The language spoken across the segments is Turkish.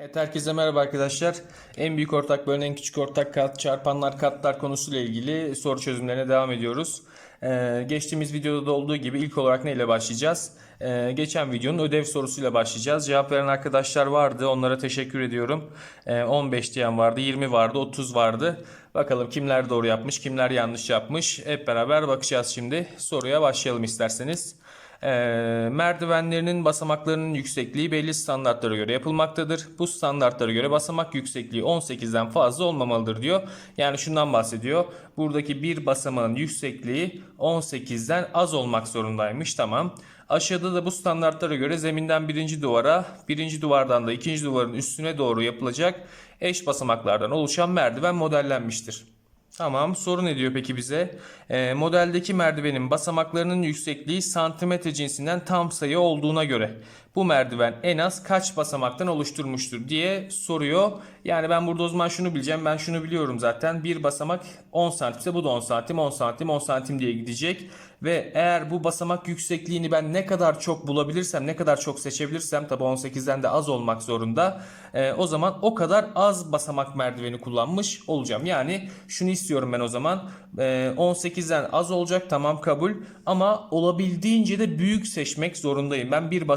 Evet herkese merhaba arkadaşlar. En büyük ortak bölünen en küçük ortak kat, çarpanlar, katlar konusuyla ilgili soru çözümlerine devam ediyoruz. Ee, geçtiğimiz videoda da olduğu gibi ilk olarak neyle başlayacağız? Ee, geçen videonun ödev sorusuyla başlayacağız. Cevap veren arkadaşlar vardı. Onlara teşekkür ediyorum. Ee, 15 diyen vardı, 20 vardı, 30 vardı. Bakalım kimler doğru yapmış, kimler yanlış yapmış. Hep beraber bakacağız şimdi. Soruya başlayalım isterseniz. Ee, merdivenlerinin basamaklarının yüksekliği belli standartlara göre yapılmaktadır. Bu standartlara göre basamak yüksekliği 18'den fazla olmamalıdır diyor. Yani şundan bahsediyor. Buradaki bir basamağın yüksekliği 18'den az olmak zorundaymış. Tamam. Aşağıda da bu standartlara göre zeminden birinci duvara, birinci duvardan da ikinci duvarın üstüne doğru yapılacak eş basamaklardan oluşan merdiven modellenmiştir. Tamam soru ne diyor peki bize? Ee, modeldeki merdivenin basamaklarının yüksekliği santimetre cinsinden tam sayı olduğuna göre bu merdiven en az kaç basamaktan oluşturmuştur diye soruyor. Yani ben burada o zaman şunu bileceğim. Ben şunu biliyorum zaten. Bir basamak 10 santimse bu da 10 santim, 10 santim, 10 santim diye gidecek. Ve eğer bu basamak yüksekliğini ben ne kadar çok bulabilirsem, ne kadar çok seçebilirsem tabi 18'den de az olmak zorunda. e, o zaman o kadar az basamak merdiveni kullanmış olacağım. Yani şunu istiyorum ben o zaman. E, 18'den az olacak tamam kabul ama olabildiğince de büyük seçmek zorundayım. Ben bir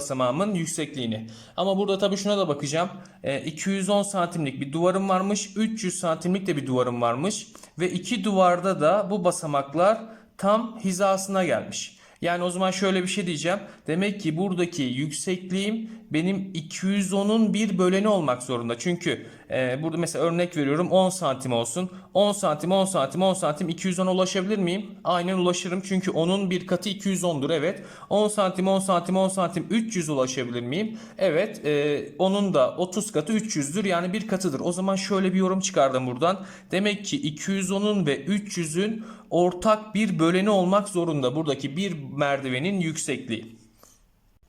basamağımın yüksekliğini. Ama burada tabii şuna da bakacağım. E, 210 santimlik bir duvarım varmış. 300 santimlik de bir duvarım varmış. Ve iki duvarda da bu basamaklar tam hizasına gelmiş. Yani o zaman şöyle bir şey diyeceğim. Demek ki buradaki yüksekliğim benim 210'un bir böleni olmak zorunda. Çünkü e, burada mesela örnek veriyorum 10 santim olsun. 10 santim 10 santim 10 santim 210 ulaşabilir miyim? Aynen ulaşırım. Çünkü onun bir katı 210'dur evet. 10 santim 10 santim 10 santim 300 ulaşabilir miyim? Evet. E, onun da 30 katı 300'dür. Yani bir katıdır. O zaman şöyle bir yorum çıkardım buradan. Demek ki 210'un ve 300'ün ortak bir böleni olmak zorunda. Buradaki bir merdivenin yüksekliği.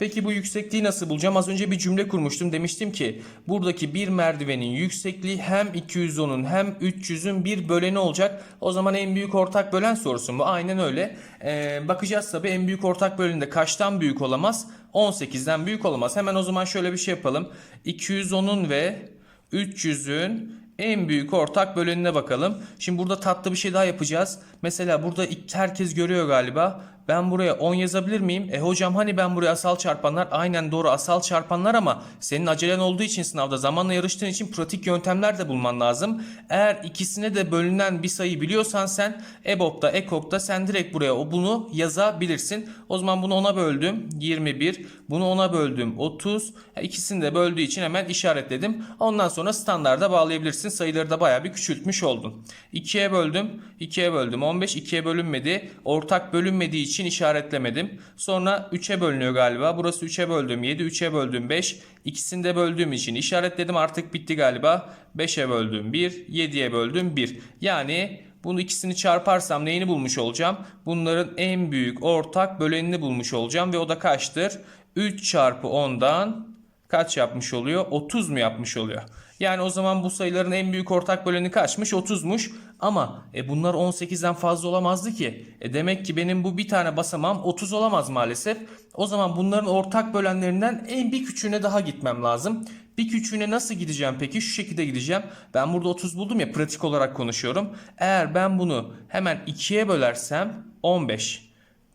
Peki bu yüksekliği nasıl bulacağım? Az önce bir cümle kurmuştum. Demiştim ki buradaki bir merdivenin yüksekliği hem 210'un hem 300'ün bir böleni olacak. O zaman en büyük ortak bölen sorusu mu? Aynen öyle. Ee, bakacağız tabii en büyük ortak bölünde kaçtan büyük olamaz? 18'den büyük olamaz. Hemen o zaman şöyle bir şey yapalım. 210'un ve 300'ün en büyük ortak bölenine bakalım. Şimdi burada tatlı bir şey daha yapacağız. Mesela burada herkes görüyor galiba. Ben buraya 10 yazabilir miyim? E hocam hani ben buraya asal çarpanlar? Aynen doğru asal çarpanlar ama senin acelen olduğu için sınavda zamanla yarıştığın için pratik yöntemler de bulman lazım. Eğer ikisine de bölünen bir sayı biliyorsan sen EBOB'da, EKOK'ta sen direkt buraya o bunu yazabilirsin. O zaman bunu 10'a böldüm 21. Bunu 10'a böldüm 30. Ha, İkisini de böldüğü için hemen işaretledim. Ondan sonra standarda bağlayabilirsin. Sayıları da bayağı bir küçültmüş oldun. 2'ye böldüm. 2'ye böldüm 15. 2'ye bölünmedi. Ortak bölünmediği işaretlemedim. Sonra 3'e bölünüyor galiba. Burası 3'e böldüm 7. 3'e böldüm 5. İkisini de böldüğüm için işaretledim. Artık bitti galiba. 5'e böldüm 1. 7'ye böldüm 1. Yani bunu ikisini çarparsam neyini bulmuş olacağım? Bunların en büyük ortak bölenini bulmuş olacağım ve o da kaçtır? 3 çarpı 10'dan kaç yapmış oluyor? 30 mu yapmış oluyor? Yani o zaman bu sayıların en büyük ortak böleni kaçmış? 30'muş. Ama e, bunlar 18'den fazla olamazdı ki. E, demek ki benim bu bir tane basamağım 30 olamaz maalesef. O zaman bunların ortak bölenlerinden en bir küçüğüne daha gitmem lazım. Bir küçüğüne nasıl gideceğim peki? Şu şekilde gideceğim. Ben burada 30 buldum ya pratik olarak konuşuyorum. Eğer ben bunu hemen 2'ye bölersem 15.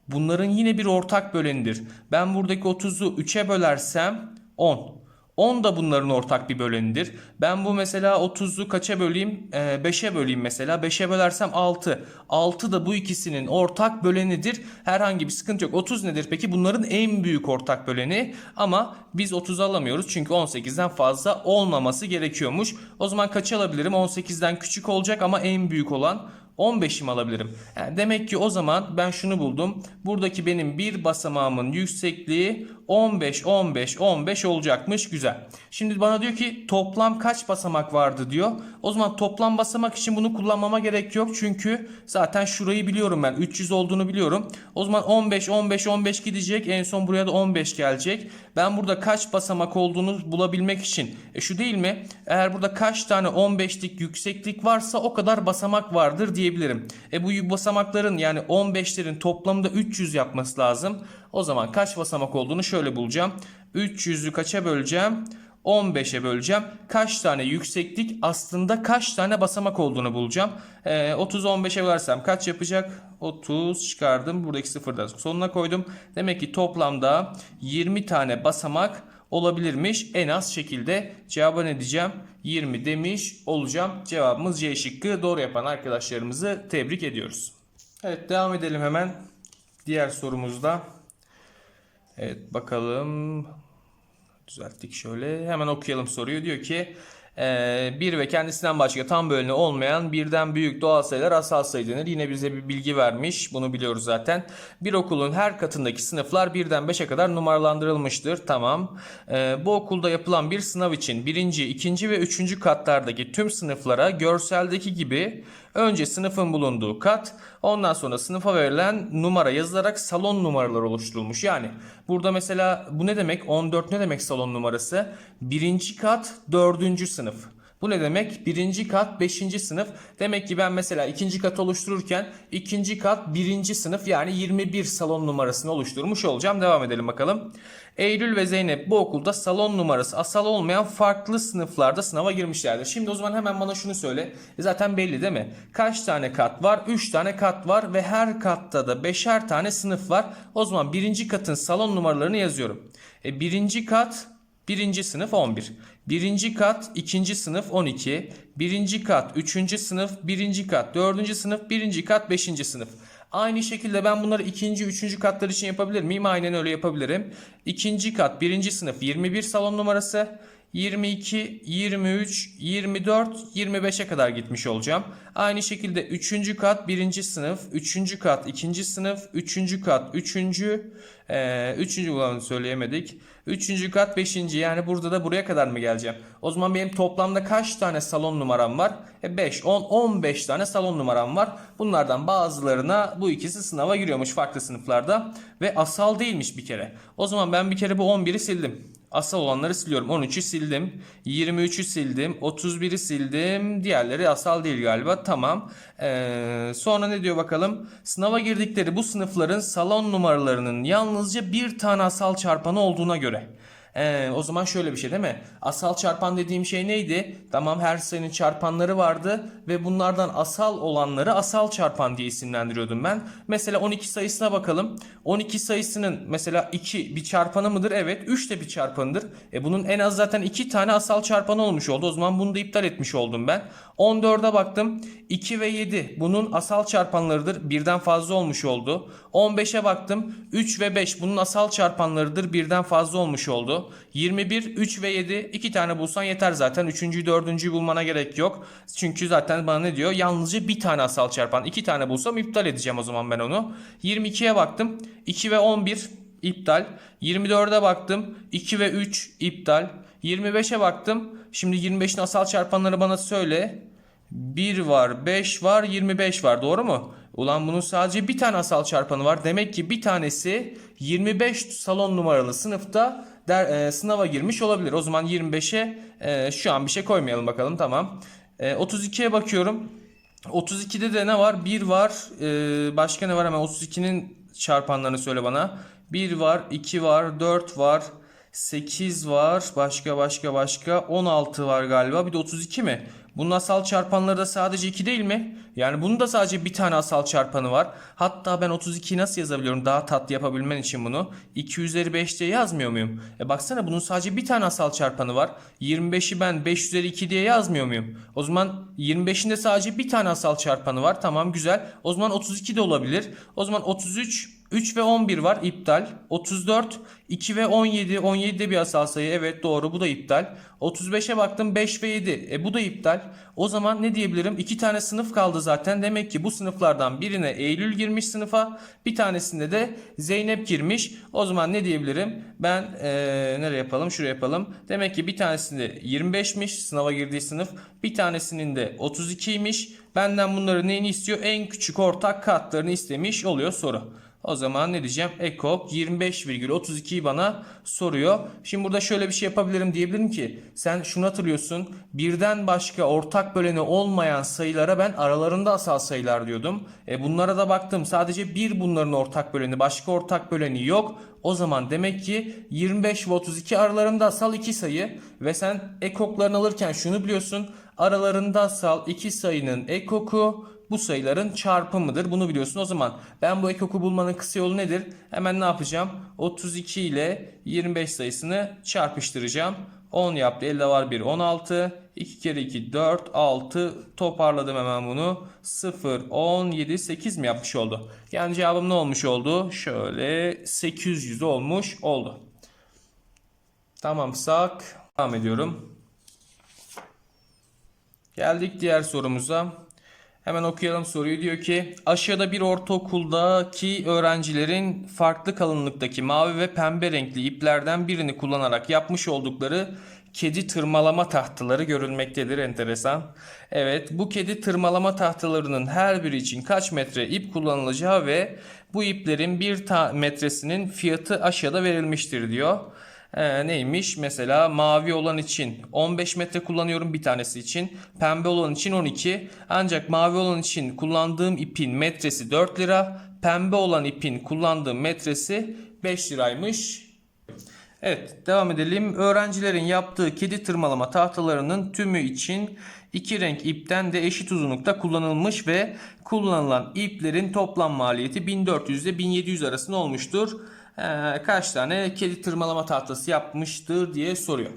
Bunların yine bir ortak bölenidir. Ben buradaki 30'u 3'e bölersem 10. 10 da bunların ortak bir bölenidir. Ben bu mesela 30'u kaça böleyim? Ee, 5'e böleyim mesela. 5'e bölersem 6. 6 da bu ikisinin ortak bölenidir. Herhangi bir sıkıntı yok. 30 nedir peki? Bunların en büyük ortak böleni. Ama biz 30 alamıyoruz. Çünkü 18'den fazla olmaması gerekiyormuş. O zaman kaç alabilirim? 18'den küçük olacak ama en büyük olan 15'im alabilirim. Yani demek ki o zaman ben şunu buldum. Buradaki benim bir basamağımın yüksekliği 15, 15, 15 olacakmış. Güzel. Şimdi bana diyor ki toplam kaç basamak vardı diyor. O zaman toplam basamak için bunu kullanmama gerek yok. Çünkü zaten şurayı biliyorum ben. 300 olduğunu biliyorum. O zaman 15, 15, 15 gidecek. En son buraya da 15 gelecek. Ben burada kaç basamak olduğunu bulabilmek için. E şu değil mi? Eğer burada kaç tane 15'lik yükseklik varsa o kadar basamak vardır diyebilirim. E bu basamakların yani 15'lerin toplamda 300 yapması lazım. O zaman kaç basamak olduğunu şöyle bulacağım. 300'ü kaça böleceğim? 15'e böleceğim. Kaç tane yükseklik aslında kaç tane basamak olduğunu bulacağım. Ee, 30'u 15'e bölersem kaç yapacak? 30 çıkardım. Buradaki sıfırı da sonuna koydum. Demek ki toplamda 20 tane basamak olabilirmiş. En az şekilde cevaba ne diyeceğim? 20 demiş olacağım. Cevabımız C şıkkı. Doğru yapan arkadaşlarımızı tebrik ediyoruz. Evet devam edelim hemen. Diğer sorumuzda. Evet bakalım. Düzelttik şöyle. Hemen okuyalım soruyu. Diyor ki e, bir ve kendisinden başka tam bölünü olmayan birden büyük doğal sayılar asal sayı denir. Yine bize bir bilgi vermiş. Bunu biliyoruz zaten. Bir okulun her katındaki sınıflar birden 5'e kadar numaralandırılmıştır. Tamam. E, bu okulda yapılan bir sınav için birinci, ikinci ve üçüncü katlardaki tüm sınıflara görseldeki gibi önce sınıfın bulunduğu kat ondan sonra sınıfa verilen numara yazılarak salon numaraları oluşturulmuş. Yani burada mesela bu ne demek? 14 ne demek salon numarası? Birinci kat dördüncü sınıf. Bu ne demek? Birinci kat beşinci sınıf. Demek ki ben mesela ikinci kat oluştururken ikinci kat birinci sınıf yani 21 salon numarasını oluşturmuş olacağım. Devam edelim bakalım. Eylül ve Zeynep bu okulda salon numarası asal olmayan farklı sınıflarda sınava girmişlerdir. Şimdi o zaman hemen bana şunu söyle. E zaten belli değil mi? Kaç tane kat var? 3 tane kat var ve her katta da beşer tane sınıf var. O zaman birinci katın salon numaralarını yazıyorum. E birinci kat Birinci sınıf 11. Birinci kat ikinci sınıf 12. Birinci kat üçüncü sınıf. Birinci kat dördüncü sınıf. Birinci kat beşinci sınıf. Aynı şekilde ben bunları ikinci, üçüncü katlar için yapabilir miyim? Aynen öyle yapabilirim. İkinci kat birinci sınıf 21 salon numarası. 22, 23, 24, 25'e kadar gitmiş olacağım. Aynı şekilde 3. kat 1. sınıf, 3. kat 2. sınıf, 3. kat 3. 3. olanı söyleyemedik. 3. kat 5. yani burada da buraya kadar mı geleceğim? O zaman benim toplamda kaç tane salon numaram var? E 5, 10, 15 tane salon numaram var. Bunlardan bazılarına bu ikisi sınava giriyormuş farklı sınıflarda. Ve asal değilmiş bir kere. O zaman ben bir kere bu 11'i sildim. Asal olanları siliyorum. 13'ü sildim. 23'ü sildim. 31'i sildim. Diğerleri asal değil galiba. Tamam. Ee, sonra ne diyor bakalım? Sınava girdikleri bu sınıfların salon numaralarının yalnızca bir tane asal çarpanı olduğuna göre. Ee, o zaman şöyle bir şey değil mi? Asal çarpan dediğim şey neydi? Tamam her sayının çarpanları vardı ve bunlardan asal olanları asal çarpan diye isimlendiriyordum ben. Mesela 12 sayısına bakalım. 12 sayısının mesela 2 bir çarpanı mıdır? Evet. 3 de bir çarpanıdır. E bunun en az zaten 2 tane asal çarpanı olmuş oldu. O zaman bunu da iptal etmiş oldum ben. 14'e baktım. 2 ve 7 bunun asal çarpanlarıdır. Birden fazla olmuş oldu. 15'e baktım. 3 ve 5 bunun asal çarpanlarıdır. Birden fazla olmuş oldu. 21, 3 ve 7 iki tane bulsan yeter zaten. Üçüncüyü, dördüncüyü bulmana gerek yok. Çünkü zaten bana ne diyor? Yalnızca bir tane asal çarpan. iki tane bulsam iptal edeceğim o zaman ben onu. 22'ye baktım. 2 ve 11 iptal. 24'e baktım. 2 ve 3 iptal. 25'e baktım. Şimdi 25'in asal çarpanları bana söyle. 1 var, 5 var, 25 var. Doğru mu? Ulan bunun sadece bir tane asal çarpanı var. Demek ki bir tanesi 25 salon numaralı sınıfta der, e, sınava girmiş olabilir. O zaman 25'e e, şu an bir şey koymayalım bakalım. Tamam. E, 32'ye bakıyorum. 32'de de ne var? 1 var. E, başka ne var? Hemen 32'nin çarpanlarını söyle bana. 1 var, 2 var, 4 var. 8 var. Başka başka başka. 16 var galiba. Bir de 32 mi? Bunun asal çarpanları da sadece 2 değil mi? Yani bunun da sadece bir tane asal çarpanı var. Hatta ben 32'yi nasıl yazabiliyorum daha tatlı yapabilmen için bunu? 2 üzeri 5 diye yazmıyor muyum? E baksana bunun sadece bir tane asal çarpanı var. 25'i ben 5 üzeri 2 diye yazmıyor muyum? O zaman 25'in de sadece bir tane asal çarpanı var. Tamam güzel. O zaman 32 de olabilir. O zaman 33 3 ve 11 var iptal. 34, 2 ve 17. 17 de bir asal sayı. Evet doğru bu da iptal. 35'e baktım 5 ve 7. E bu da iptal. O zaman ne diyebilirim? 2 tane sınıf kaldı zaten. Demek ki bu sınıflardan birine Eylül girmiş sınıfa. Bir tanesinde de Zeynep girmiş. O zaman ne diyebilirim? Ben ee, nereye yapalım? Şuraya yapalım. Demek ki bir tanesinde 25'miş sınava girdiği sınıf. Bir tanesinin de 32'ymiş. Benden bunları neyini istiyor? En küçük ortak katlarını istemiş oluyor soru. O zaman ne diyeceğim? Ekok 25,32'yi bana soruyor. Şimdi burada şöyle bir şey yapabilirim diyebilirim ki sen şunu hatırlıyorsun. Birden başka ortak böleni olmayan sayılara ben aralarında asal sayılar diyordum. E bunlara da baktım. Sadece bir bunların ortak böleni, başka ortak böleni yok. O zaman demek ki 25 ve 32 aralarında asal iki sayı ve sen ekoklarını alırken şunu biliyorsun. Aralarında asal iki sayının ekoku bu sayıların çarpımıdır. Bunu biliyorsun. O zaman ben bu ekoku bulmanın kısa yolu nedir? Hemen ne yapacağım? 32 ile 25 sayısını çarpıştıracağım. 10 yaptı. Elde var 1. 16. 2 kere 2 4 6 toparladım hemen bunu. 0 10 7 8 mi yapmış oldu? Yani cevabım ne olmuş oldu? Şöyle 800 olmuş oldu. Tamamsak devam ediyorum. Geldik diğer sorumuza. Hemen okuyalım soruyu. Diyor ki aşağıda bir ortaokuldaki öğrencilerin farklı kalınlıktaki mavi ve pembe renkli iplerden birini kullanarak yapmış oldukları kedi tırmalama tahtaları görülmektedir. Enteresan. Evet bu kedi tırmalama tahtalarının her biri için kaç metre ip kullanılacağı ve bu iplerin bir metresinin fiyatı aşağıda verilmiştir diyor. Ee, neymiş? Mesela mavi olan için 15 metre kullanıyorum bir tanesi için. Pembe olan için 12. Ancak mavi olan için kullandığım ipin metresi 4 lira. Pembe olan ipin kullandığım metresi 5 liraymış. Evet devam edelim. Öğrencilerin yaptığı kedi tırmalama tahtalarının tümü için iki renk ipten de eşit uzunlukta kullanılmış ve kullanılan iplerin toplam maliyeti 1400 ile 1700 arasında olmuştur. Ee, kaç tane kedi tırmalama tahtası yapmıştır diye soruyor.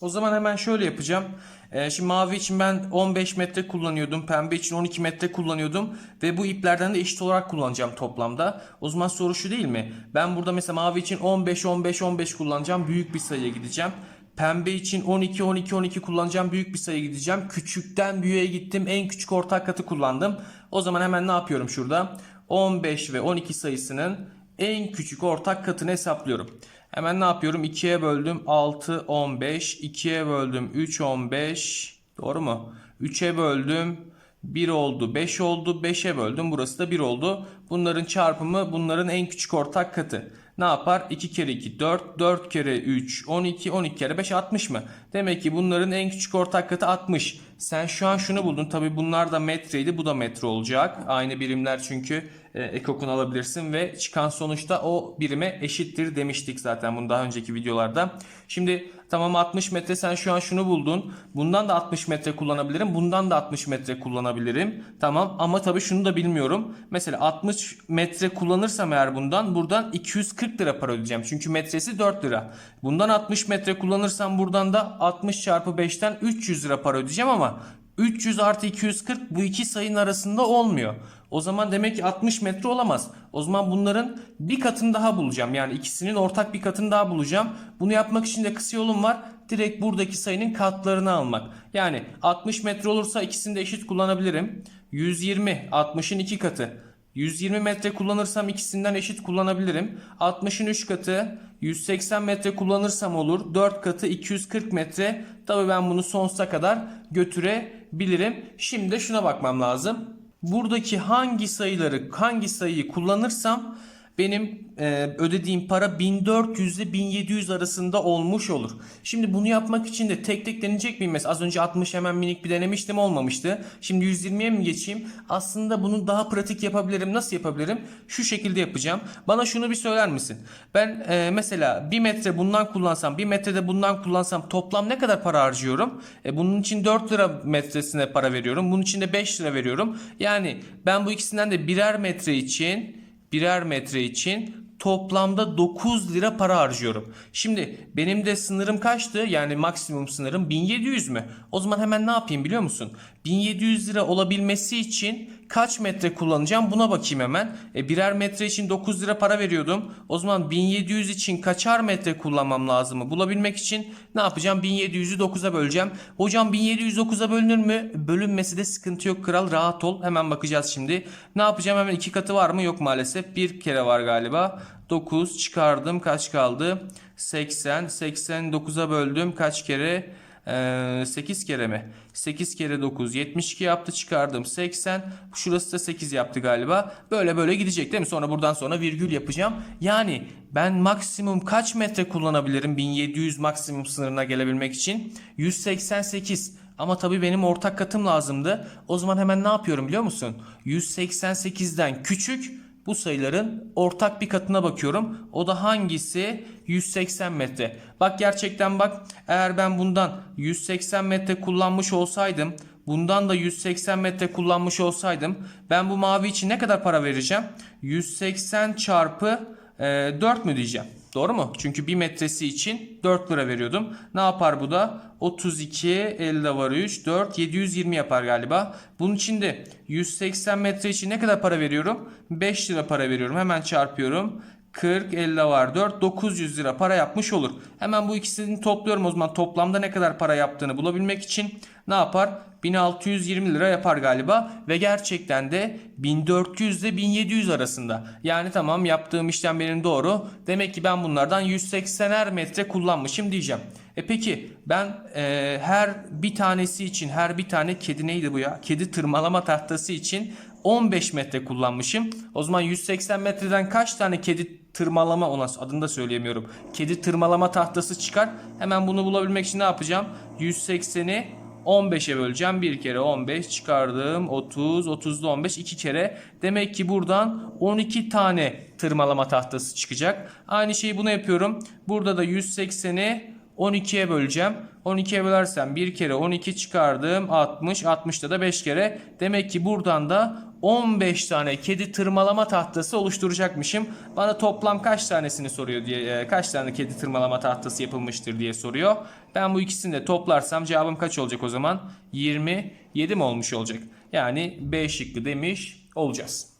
O zaman hemen şöyle yapacağım. Ee, şimdi mavi için ben 15 metre kullanıyordum. Pembe için 12 metre kullanıyordum. Ve bu iplerden de eşit olarak kullanacağım toplamda. O zaman soru şu değil mi? Ben burada mesela mavi için 15 15 15 kullanacağım. Büyük bir sayıya gideceğim. Pembe için 12 12 12 kullanacağım. Büyük bir sayıya gideceğim. Küçükten büyüğe gittim. En küçük ortak katı kullandım. O zaman hemen ne yapıyorum şurada? 15 ve 12 sayısının en küçük ortak katını hesaplıyorum. Hemen ne yapıyorum? 2'ye böldüm 6 15, 2'ye böldüm 3 15. Doğru mu? 3'e böldüm 1 oldu, 5 oldu, 5'e böldüm. Burası da 1 oldu. Bunların çarpımı bunların en küçük ortak katı. Ne yapar? 2 kere 2 4, 4 kere 3 12, 12 kere 5 60 mı? Demek ki bunların en küçük ortak katı 60. Sen şu an şunu buldun. Tabii bunlar da metreydi. Bu da metre olacak. Aynı birimler çünkü e, ekokunu alabilirsin ve çıkan sonuçta o birime eşittir demiştik zaten bunu daha önceki videolarda. Şimdi tamam 60 metre sen şu an şunu buldun. Bundan da 60 metre kullanabilirim. Bundan da 60 metre kullanabilirim. Tamam ama tabii şunu da bilmiyorum. Mesela 60 metre kullanırsam eğer bundan buradan 240 lira para ödeyeceğim. Çünkü metresi 4 lira. Bundan 60 metre kullanırsam buradan da 60 çarpı 5'ten 300 lira para ödeyeceğim ama 300 artı 240 bu iki sayının arasında olmuyor. O zaman demek ki 60 metre olamaz. O zaman bunların bir katını daha bulacağım. Yani ikisinin ortak bir katını daha bulacağım. Bunu yapmak için de kısa yolum var. Direkt buradaki sayının katlarını almak. Yani 60 metre olursa ikisini de eşit kullanabilirim. 120 60'ın iki katı. 120 metre kullanırsam ikisinden eşit kullanabilirim. 60'ın 3 katı 180 metre kullanırsam olur. 4 katı 240 metre. Tabii ben bunu sonsuza kadar götürebilirim. Şimdi şuna bakmam lazım. Buradaki hangi sayıları hangi sayıyı kullanırsam benim e, ödediğim para 1400 ile 1700 arasında olmuş olur. Şimdi bunu yapmak için de tek tek deneyecek miyim? Mesela az önce 60 hemen minik bir denemiştim olmamıştı. Şimdi 120'ye mi geçeyim? Aslında bunu daha pratik yapabilirim. Nasıl yapabilirim? Şu şekilde yapacağım. Bana şunu bir söyler misin? Ben e, mesela 1 metre bundan kullansam 1 metrede bundan kullansam toplam ne kadar para harcıyorum? E, bunun için 4 lira metresine para veriyorum. Bunun için de 5 lira veriyorum. Yani ben bu ikisinden de birer metre için birer metre için toplamda 9 lira para harcıyorum. Şimdi benim de sınırım kaçtı? Yani maksimum sınırım 1700 mü? O zaman hemen ne yapayım biliyor musun? 1700 lira olabilmesi için kaç metre kullanacağım buna bakayım hemen. E, birer metre için 9 lira para veriyordum. O zaman 1700 için kaçar metre kullanmam lazımı bulabilmek için ne yapacağım? 1700'ü 9'a böleceğim. Hocam 1700 9'a bölünür mü? Bölünmesi de sıkıntı yok kral rahat ol. Hemen bakacağız şimdi. Ne yapacağım hemen iki katı var mı? Yok maalesef. Bir kere var galiba. 9 çıkardım. Kaç kaldı? 80. 89'a böldüm. Kaç kere? Ee, 8 kere mi? 8 kere 9 72 yaptı çıkardım 80. Şurası da 8 yaptı galiba. Böyle böyle gidecek değil mi? Sonra buradan sonra virgül yapacağım. Yani ben maksimum kaç metre kullanabilirim 1700 maksimum sınırına gelebilmek için? 188. Ama tabii benim ortak katım lazımdı. O zaman hemen ne yapıyorum biliyor musun? 188'den küçük bu sayıların ortak bir katına bakıyorum. O da hangisi? 180 metre. Bak gerçekten bak eğer ben bundan 180 metre kullanmış olsaydım bundan da 180 metre kullanmış olsaydım ben bu mavi için ne kadar para vereceğim? 180 çarpı e, 4 mü diyeceğim? Doğru mu? Çünkü 1 metresi için 4 lira veriyordum. Ne yapar bu da? 32, elde var 3, 4, 720 yapar galiba. Bunun için de 180 metre için ne kadar para veriyorum? 5 lira para veriyorum. Hemen çarpıyorum. 40, 50 var 4, 900 lira para yapmış olur. Hemen bu ikisini topluyorum o zaman toplamda ne kadar para yaptığını bulabilmek için ne yapar? 1620 lira yapar galiba ve gerçekten de 1400 ile 1700 arasında. Yani tamam yaptığım işlem benim doğru. Demek ki ben bunlardan 180'er metre kullanmışım diyeceğim. E peki ben e, her bir tanesi için her bir tane kedi neydi bu ya? Kedi tırmalama tahtası için 15 metre kullanmışım. O zaman 180 metreden kaç tane kedi tırmalama ona adını da söyleyemiyorum. Kedi tırmalama tahtası çıkar. Hemen bunu bulabilmek için ne yapacağım? 180'i 15'e böleceğim. Bir kere 15 çıkardım. 30, 30'da 15 iki kere. Demek ki buradan 12 tane tırmalama tahtası çıkacak. Aynı şeyi buna yapıyorum. Burada da 180'i 12'ye böleceğim. 12'ye bölersem bir kere 12 çıkardım. 60. 60'da da 5 kere. Demek ki buradan da 15 tane kedi tırmalama tahtası oluşturacakmışım. Bana toplam kaç tanesini soruyor diye kaç tane kedi tırmalama tahtası yapılmıştır diye soruyor. Ben bu ikisini de toplarsam cevabım kaç olacak o zaman? 27 mi olmuş olacak? Yani B şıkkı demiş olacağız.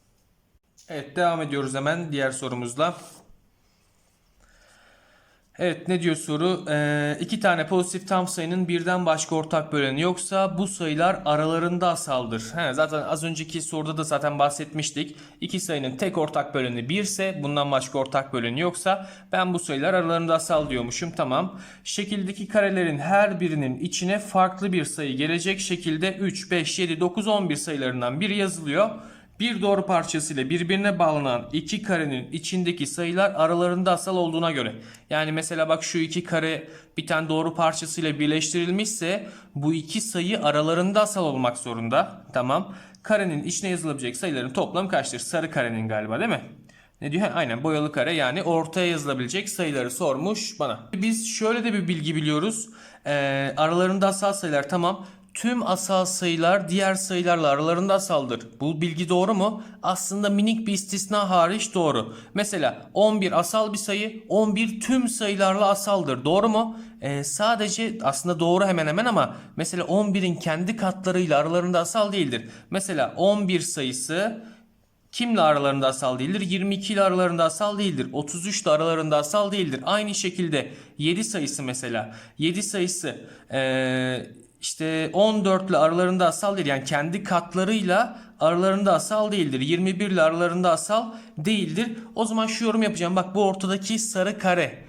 Evet devam ediyoruz hemen diğer sorumuzla. Evet ne diyor soru? Ee, iki tane pozitif tam sayının birden başka ortak böleni yoksa bu sayılar aralarında asaldır. He, zaten az önceki soruda da zaten bahsetmiştik. İki sayının tek ortak böleni 1 ise bundan başka ortak böleni yoksa ben bu sayılar aralarında asal diyormuşum. Tamam. Şekildeki karelerin her birinin içine farklı bir sayı gelecek şekilde 3, 5, 7, 9, 11 sayılarından biri yazılıyor. Bir doğru parçasıyla birbirine bağlanan iki karenin içindeki sayılar aralarında asal olduğuna göre. Yani mesela bak şu iki kare bir tane doğru parçasıyla birleştirilmişse bu iki sayı aralarında asal olmak zorunda. Tamam. Karenin içine yazılabilecek sayıların toplamı kaçtır? Sarı karenin galiba değil mi? Ne diyor? Aynen boyalı kare yani ortaya yazılabilecek sayıları sormuş bana. Biz şöyle de bir bilgi biliyoruz. Ee, aralarında asal sayılar tamam tüm asal sayılar diğer sayılarla aralarında asaldır. Bu bilgi doğru mu? Aslında minik bir istisna hariç doğru. Mesela 11 asal bir sayı, 11 tüm sayılarla asaldır. Doğru mu? Ee, sadece aslında doğru hemen hemen ama mesela 11'in kendi katlarıyla aralarında asal değildir. Mesela 11 sayısı kimle aralarında asal değildir? 22 ile aralarında asal değildir. 33 ile aralarında asal değildir. Aynı şekilde 7 sayısı mesela. 7 sayısı ee, işte 14 ile aralarında asal değil. Yani kendi katlarıyla aralarında asal değildir. 21 ile aralarında asal değildir. O zaman şu yorum yapacağım. Bak bu ortadaki sarı kare.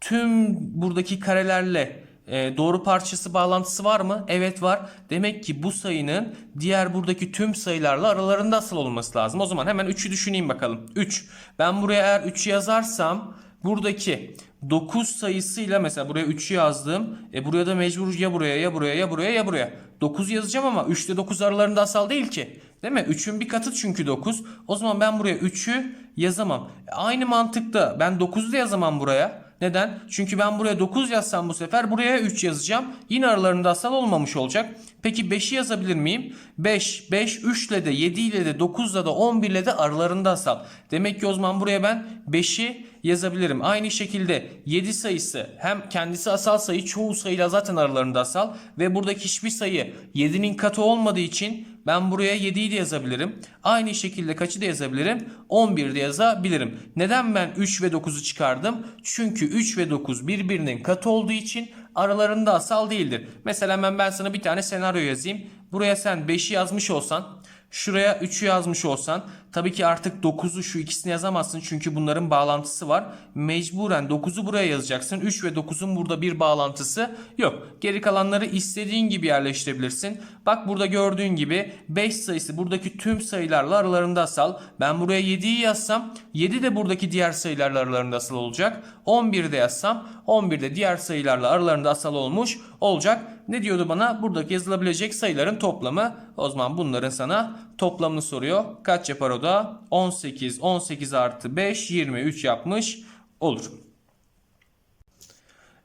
Tüm buradaki karelerle e, doğru parçası bağlantısı var mı? Evet var. Demek ki bu sayının diğer buradaki tüm sayılarla aralarında asal olması lazım. O zaman hemen 3'ü düşüneyim bakalım. 3. Ben buraya eğer 3 yazarsam buradaki 9 sayısıyla mesela buraya 3'ü yazdım. E buraya da mecbur ya buraya ya buraya ya buraya ya buraya. 9 yazacağım ama 3 ile 9 aralarında asal değil ki. Değil mi? 3'ün bir katı çünkü 9. O zaman ben buraya 3'ü yazamam. Aynı mantıkta ben 9'u da yazamam buraya. Neden? Çünkü ben buraya 9 yazsam bu sefer buraya 3 yazacağım. Yine aralarında asal olmamış olacak. Peki 5'i yazabilir miyim? 5, 5, 3 ile de 7 ile de 9 ile de 11 ile de aralarında asal. Demek ki o zaman buraya ben 5'i yazabilirim. Aynı şekilde 7 sayısı hem kendisi asal sayı çoğu sayıyla zaten aralarında asal ve buradaki hiçbir sayı 7'nin katı olmadığı için ben buraya 7'yi de yazabilirim. Aynı şekilde kaçı da yazabilirim? 11 de yazabilirim. Neden ben 3 ve 9'u çıkardım? Çünkü 3 ve 9 birbirinin katı olduğu için aralarında asal değildir. Mesela ben, ben sana bir tane senaryo yazayım. Buraya sen 5'i yazmış olsan Şuraya 3'ü yazmış olsan tabii ki artık 9'u şu ikisini yazamazsın çünkü bunların bağlantısı var. Mecburen 9'u buraya yazacaksın. 3 ve 9'un burada bir bağlantısı yok. Geri kalanları istediğin gibi yerleştirebilirsin. Bak burada gördüğün gibi 5 sayısı buradaki tüm sayılarla aralarında asal. Ben buraya 7'yi yazsam 7 de buradaki diğer sayılarla aralarında asal olacak. 11'i de yazsam 11 de diğer sayılarla aralarında asal olmuş olacak. Ne diyordu bana? Buradaki yazılabilecek sayıların toplamı. O zaman bunların sana toplamını soruyor. Kaç yapar o da? 18, 18 artı 5, 23 yapmış olur.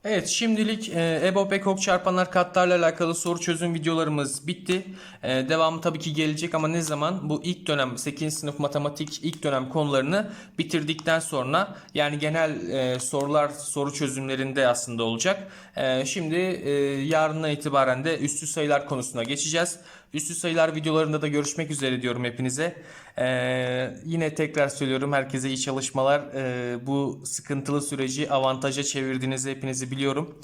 Evet şimdilik e, EBOB ekok çarpanlar katlarla alakalı soru çözüm videolarımız bitti. E, devamı tabii ki gelecek ama ne zaman? Bu ilk dönem 8. sınıf matematik ilk dönem konularını bitirdikten sonra yani genel e, sorular soru çözümlerinde aslında olacak. E, şimdi e, yarından itibaren de üstü sayılar konusuna geçeceğiz. Üstü sayılar videolarında da görüşmek üzere diyorum hepinize. Ee, yine tekrar söylüyorum herkese iyi çalışmalar. Ee, bu sıkıntılı süreci avantaja çevirdiğinizi hepinizi biliyorum.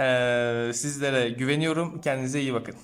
Ee, sizlere güveniyorum. Kendinize iyi bakın.